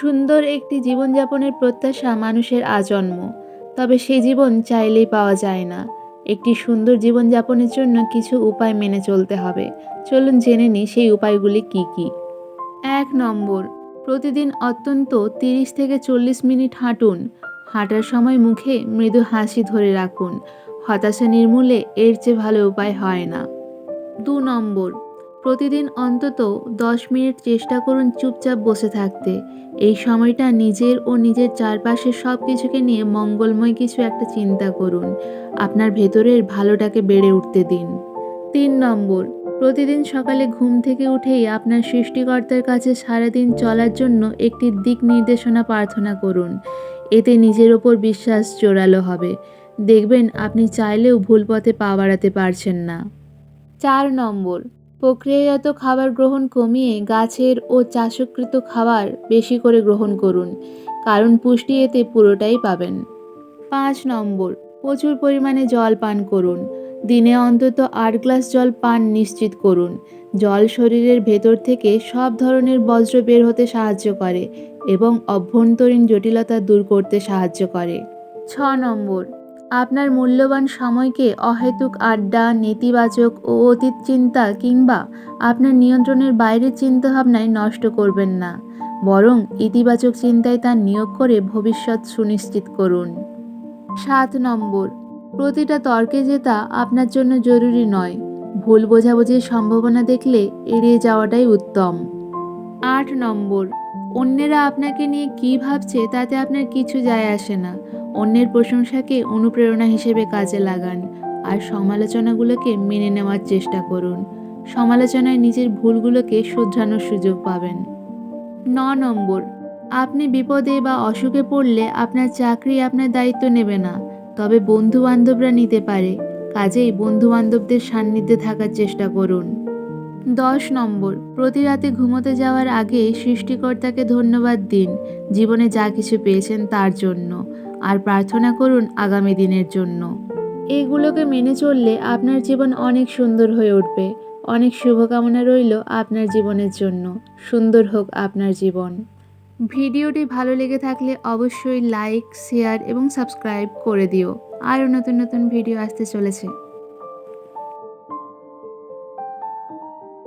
সুন্দর একটি জীবনযাপনের প্রত্যাশা মানুষের আজন্ম। তবে সেই জীবন চাইলেই পাওয়া যায় না। একটি সুন্দর জীবনযাপনের জন্য কিছু উপায় মেনে চলতে হবে। চলুন জেনে নিই সেই উপায়গুলি কি কি। এক নম্বর, প্রতিদিন অত্যন্ত তিরিশ থেকে চল্লিশ মিনিট হাঁটুন। হাঁটার সময় মুখে মৃদু হাসি ধরে রাখুন। হতাশা নির্মূলে এর চেয়ে ভালো উপায় হয় না। দু নম্বর প্রতিদিন অন্তত দশ মিনিট চেষ্টা করুন চুপচাপ বসে থাকতে। এই সময়টা নিজের ও নিজের চারপাশের সব কিছুকে নিয়ে মঙ্গলময় কিছু একটা চিন্তা করুন। আপনার ভেতরের ভালোটাকে বেড়ে উঠতে দিন। তিন নম্বর, প্রতিদিন সকালে ঘুম থেকে উঠেই আপনার সৃষ্টিকর্তার কাছে সারাদিন চলার জন্য একটি দিক নির্দেশনা প্রার্থনা করুন। এতে নিজের ওপর বিশ্বাস জোরালো হবে। দেখবেন আপনি চাইলেও ভুল পথে পা বাড়াতে পারছেন না। চার নম্বর প্রক্রিয়াজাত খাবার গ্রহণ কমিয়ে গাছের ও চাষকৃত খাবার বেশি করে গ্রহণ করুন, কারণ পুষ্টি এতে পুরোটাই পাবেন। পাঁচ নম্বর, প্রচুর পরিমাণে জল পান করুন। দিনে অন্তত আট গ্লাস জল পান নিশ্চিত করুন। জল শরীরের ভেতর থেকে সব ধরনের বজ্র বের হতে সাহায্য করে এবং অভ্যন্তরীণ জটিলতা দূর করতে সাহায্য করে। ছ নম্বর আপনার মূল্যবান সময়কে অহেতুক আড্ডা, নেতিবাচক ও অতীত চিন্তা কিংবা আপনার নিয়ন্ত্রণের বাইরের চিন্তাভাবনায় নষ্ট করবেন না। বরং ইতিবাচক চিন্তায় তা নিয়োগ করে ভবিষ্যৎ সুনিশ্চিত করুন। সাত নম্বর, প্রতিটা তর্কে জেতা আপনার জন্য জরুরি নয়। ভুল বোঝাবুঝির সম্ভাবনা দেখলে এড়িয়ে যাওয়াটাই উত্তম। আট নম্বর অন্যেরা আপনাকে নিয়ে কী ভাবছে তাতে আপনার কিছু যায় আসে না। অন্যের প্রশংসাকে অনুপ্রেরণা হিসেবে কাজে লাগান আর সমালোচনাগুলোকে মেনে নেওয়ার চেষ্টা করুন। সমালোচনায় নিজের ভুলগুলোকে শুধরানোর সুযোগ পাবেন। ন নম্বর, আপনি বিপদে বা অসুখে পড়লে আপনার চাকরি আপনার দায়িত্ব নেবে না, তবে বন্ধু বান্ধবরা নিতে পারে। কাজেই বন্ধু বান্ধবদের সান্নিধ্যে থাকার চেষ্টা করুন। দশ নম্বর, প্রতি রাতে ঘুমোতে যাওয়ার আগে সৃষ্টিকর্তাকে ধন্যবাদ দিন, জীবনে যা কিছু পেয়েছেন তার জন্য, আর প্রার্থনা করুন আগামী দিনের জন্য। এগুলোকে মেনে চললে আপনার জীবন অনেক সুন্দর হয়ে উঠবে। অনেক শুভকামনা রইল আপনার জীবনের জন্য। সুন্দর হোক আপনার জীবন। ভিডিওটি ভালো লেগে থাকলে অবশ্যই লাইক, শেয়ার এবং সাবস্ক্রাইব করে দিও। আরও নতুন নতুন ভিডিও আসতে চলেছে।